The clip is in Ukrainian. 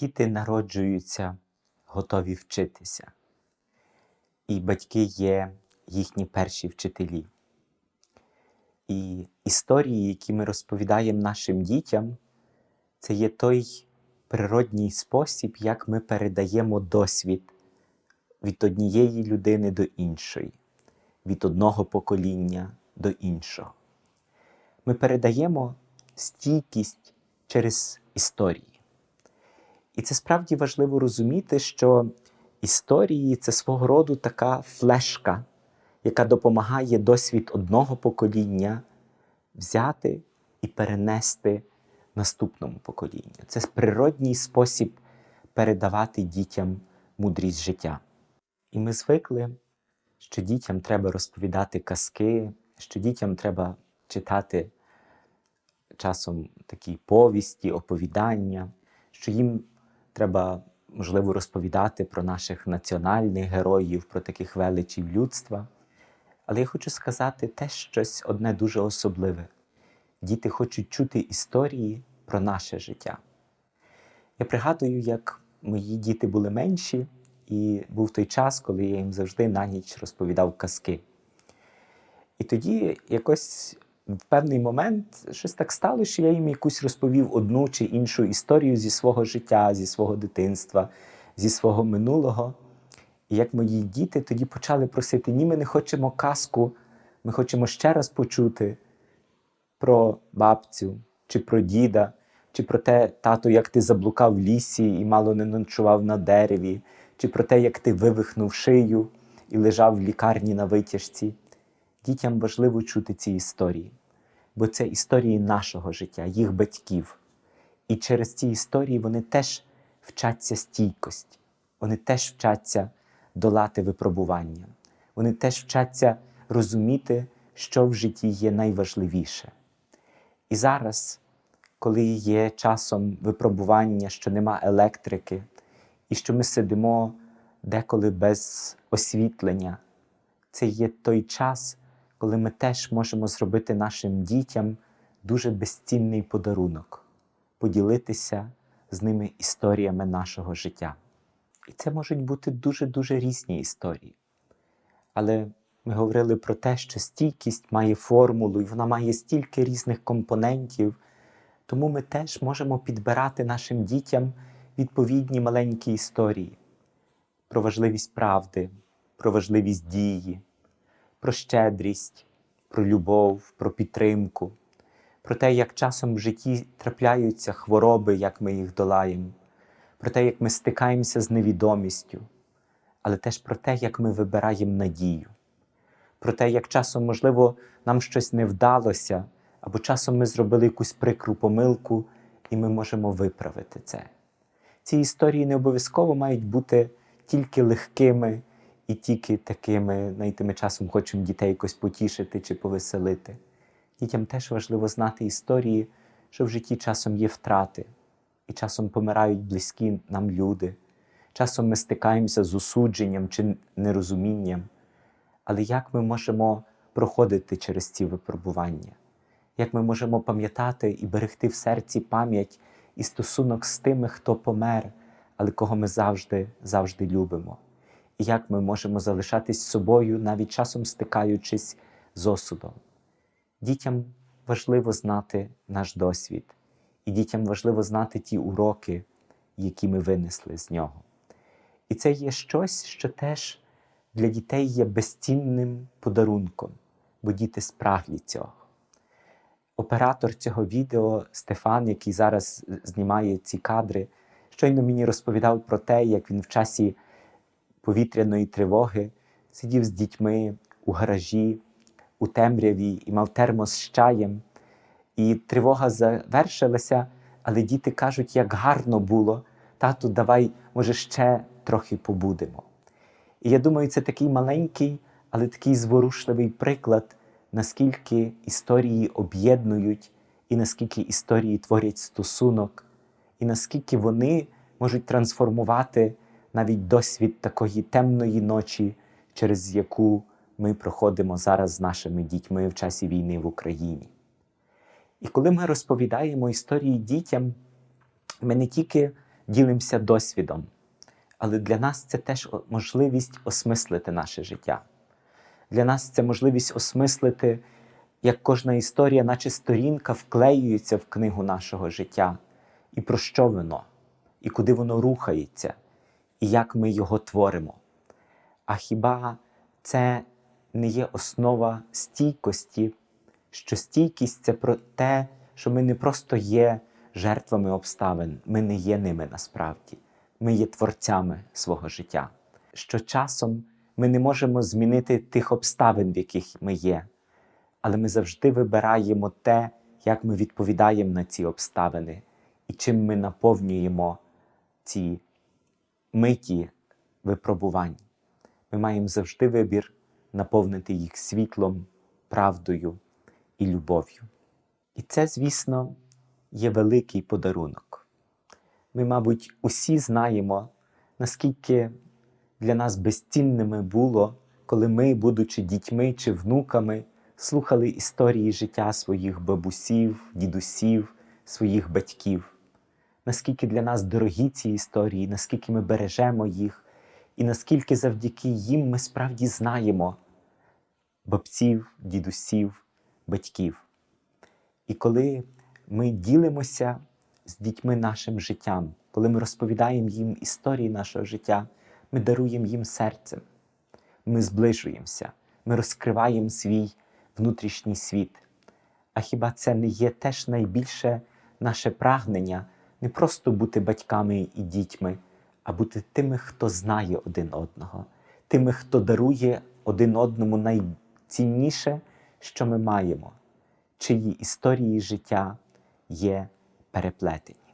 Діти народжуються, готові вчитися, і батьки є їхні перші вчителі. І історії, які ми розповідаємо нашим дітям, це є той природній спосіб, як ми передаємо досвід від однієї людини до іншої, від одного покоління до іншого. Ми передаємо стійкість через історії. І це справді важливо розуміти, що історії це свого роду така флешка, яка допомагає досвід одного покоління взяти і перенести наступному поколінню. Це природній спосіб передавати дітям мудрість життя. І ми звикли, що дітям треба розповідати казки, що дітям треба читати часом такі повісті, оповідання, що їм треба, можливо, розповідати про наших національних героїв, про таких величів людства. Але я хочу сказати теж щось одне дуже особливе. Діти хочуть чути історії про наше життя. Я пригадую, як мої діти були менші, і був той час, коли я їм завжди на ніч розповідав казки. І тоді якось в певний момент щось так стало, що я їм якусь розповів одну чи іншу історію зі свого життя, зі свого дитинства, зі свого минулого. І як мої діти тоді почали просити: ні, ми не хочемо казку, ми хочемо ще раз почути про бабцю, чи про діда, чи про те, тато, як ти заблукав в лісі і мало не ночував на дереві, чи про те, як ти вивихнув шию і лежав в лікарні на витяжці. Дітям важливо чути ці історії, бо це історії нашого життя, їх батьків. І через ці історії вони теж вчаться стійкості, вони теж вчаться долати випробування, вони теж вчаться розуміти, що в житті є найважливіше. І зараз, коли є часом випробування, що нема електрики, і що ми сидимо деколи без освітлення, це є той час, коли ми теж можемо зробити нашим дітям дуже безцінний подарунок, поділитися з ними історіями нашого життя. І це можуть бути дуже-дуже різні історії. Але ми говорили про те, що стійкість має формулу, і вона має стільки різних компонентів, тому ми теж можемо підбирати нашим дітям відповідні маленькі історії про важливість правди, про важливість дії, про щедрість, про любов, про підтримку, про те, як часом в житті трапляються хвороби, як ми їх долаємо, про те, як ми стикаємося з невідомістю, але теж про те, як ми вибираємо надію, про те, як часом, можливо, нам щось не вдалося, або часом ми зробили якусь прикру помилку, і ми можемо виправити це. Ці історії не обов'язково мають бути тільки легкими і тільки такими, знаєте, часом хочемо дітей якось потішити чи повеселити. Дітям теж важливо знати історії, що в житті часом є втрати, і часом помирають близькі нам люди. Часом ми стикаємося з осудженням чи нерозумінням. Але як ми можемо проходити через ці випробування? Як ми можемо пам'ятати і берегти в серці пам'ять і стосунок з тими, хто помер, але кого ми завжди, завжди любимо? Як ми можемо залишатись собою, навіть часом стикаючись з осудом? Дітям важливо знати наш досвід, і дітям важливо знати ті уроки, які ми винесли з нього. І це є щось, що теж для дітей є безцінним подарунком, бо діти спраглі цього. Оператор цього відео Стефан, який зараз знімає ці кадри, щойно мені розповідав про те, як він в часі повітряної тривоги сидів з дітьми у гаражі, у темряві і мав термос з чаєм. І тривога завершилася, але діти кажуть, як гарно було, тату, давай, може, ще трохи побудемо. І я думаю, це такий маленький, але такий зворушливий приклад, наскільки історії об'єднують, і наскільки історії творять стосунок, і наскільки вони можуть трансформувати навіть досвід такої темної ночі, через яку ми проходимо зараз з нашими дітьми в часі війни в Україні. І коли ми розповідаємо історії дітям, ми не тільки ділимося досвідом. Але для нас це теж можливість осмислити наше життя. Для нас це можливість осмислити, як кожна історія, наче сторінка, вклеюється в книгу нашого життя, і про що воно, і куди воно рухається, і як ми його творимо. А хіба це не є основа стійкості, що стійкість це про те, що ми не просто є жертвами обставин, ми не є ними насправді, ми є творцями свого життя. Що часом ми не можемо змінити тих обставин, в яких ми є, але ми завжди вибираємо те, як ми відповідаємо на ці обставини і чим ми наповнюємо ці миті випробувань. Ми маємо завжди вибір наповнити їх світлом, правдою і любов'ю. І це, звісно, є великий подарунок. Ми, мабуть, усі знаємо, наскільки для нас безцінними було, коли ми, будучи дітьми чи внуками, слухали історії життя своїх бабусів, дідусів, своїх батьків. Наскільки для нас дорогі ці історії, наскільки ми бережемо їх, і наскільки завдяки їм ми справді знаємо бабців, дідусів, батьків. І коли ми ділимося з дітьми нашим життям, коли ми розповідаємо їм історії нашого життя, ми даруємо їм серцем, ми зближуємося, ми розкриваємо свій внутрішній світ. А хіба це не є теж найбільше наше прагнення не просто бути батьками і дітьми, а бути тими, хто знає один одного, тими, хто дарує один одному найцінніше, що ми маємо, чиї історії життя є переплетені.